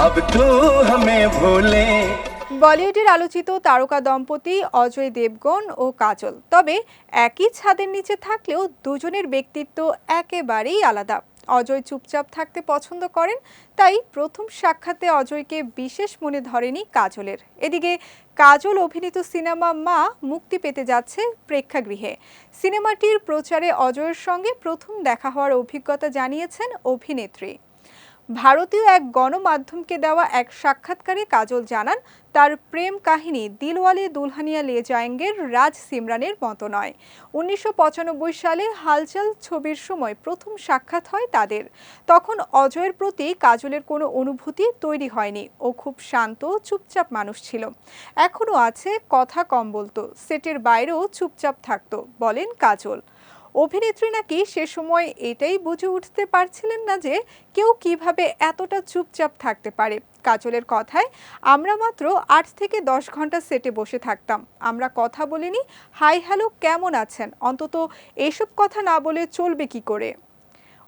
अब तू हमें भूले বলিউডের আলোচিত তারকা দম্পতি অজয় দেবগন ও কাজল তবে একই ছাদের নিচে থাকলেও দুজনের ব্যক্তিত্ব একেবারেই আলাদা অজয় চুপচাপ থাকতে পছন্দ করেন তাই প্রথম সাক্ষাতে অজয়কে বিশেষ মনে ধরেনি কাজলের এদিকে কাজল অভিনীত সিনেমা মা মুক্তি পেতে যাচ্ছে প্রেক্ষাগৃহে সিনেমাটির প্রচারে অজয়ের সঙ্গে প্রথম দেখা হওয়ার অভিজ্ঞতা জানিয়েছেন অভিনেত্রী ভারতীয় এক গণমাধ্যমকে দেওয়া এক সাক্ষাৎকারে কাজল জানান, তার প্রেম কাহিনী দিলওয়ালে দুলহানিয়া লে জায়েঙ্গের রাজ সিমরানের মতো নয়। উনিশশো সালে হালচাল ছবির সময় প্রথম সাক্ষাৎ হয় তাদের। তখন অজয়ের প্রতি কাজলের কোনো অনুভূতি তৈরি হয়নি ও খুব শান্ত চুপচাপ মানুষ ছিল। এখনও আছে কথা কম বলতো, সেটের বাইরেও চুপচাপ থাকতো, বলেন কাজল। অভিনেত্রী নাকি সে সময় এটাই বুঝে উঠতে পারছিলেন না যে কেউ কীভাবে এতটা চুপচাপ থাকতে পারে। কাজলের কথায়, আমরা মাত্র আট থেকে দশ ঘণ্টা সেটে বসে থাকতাম। আমরা কথা বলিনি, হাই হ্যালো, কেমন আছেন? অন্তত এসব কথা না বলে চলবে কি করে?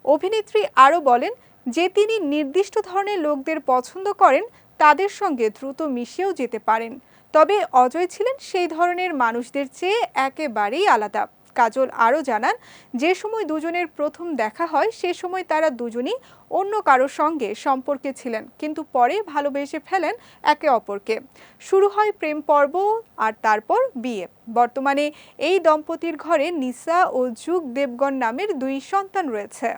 অভিনেত্রী আরও বলেন, যে তিনি নির্দিষ্ট ধরনের লোকদের পছন্দ করেন, তাদের সঙ্গে দ্রুত মিশেও যেতে পারেন। তবে অজয় ছিলেন সেই ধরনের মানুষদের চেয়ে একেবারেই আলাদা। কাজল আরও জানান, যে সময় দুজনের প্রথম দেখা হয়, সে সময় তারা দুজনই অন্য কারও সঙ্গে সম্পর্কে ছিলেন, কিন্তু পরে ভালোবেসে ফেলেন একে অপরকে। শুরু হয় প্রেম পর্ব, আর তারপর বিয়ে। বর্তমানে এই দম্পতির ঘরে নিসা ও যুগ দেবগণ নামের দুই সন্তান রয়েছে।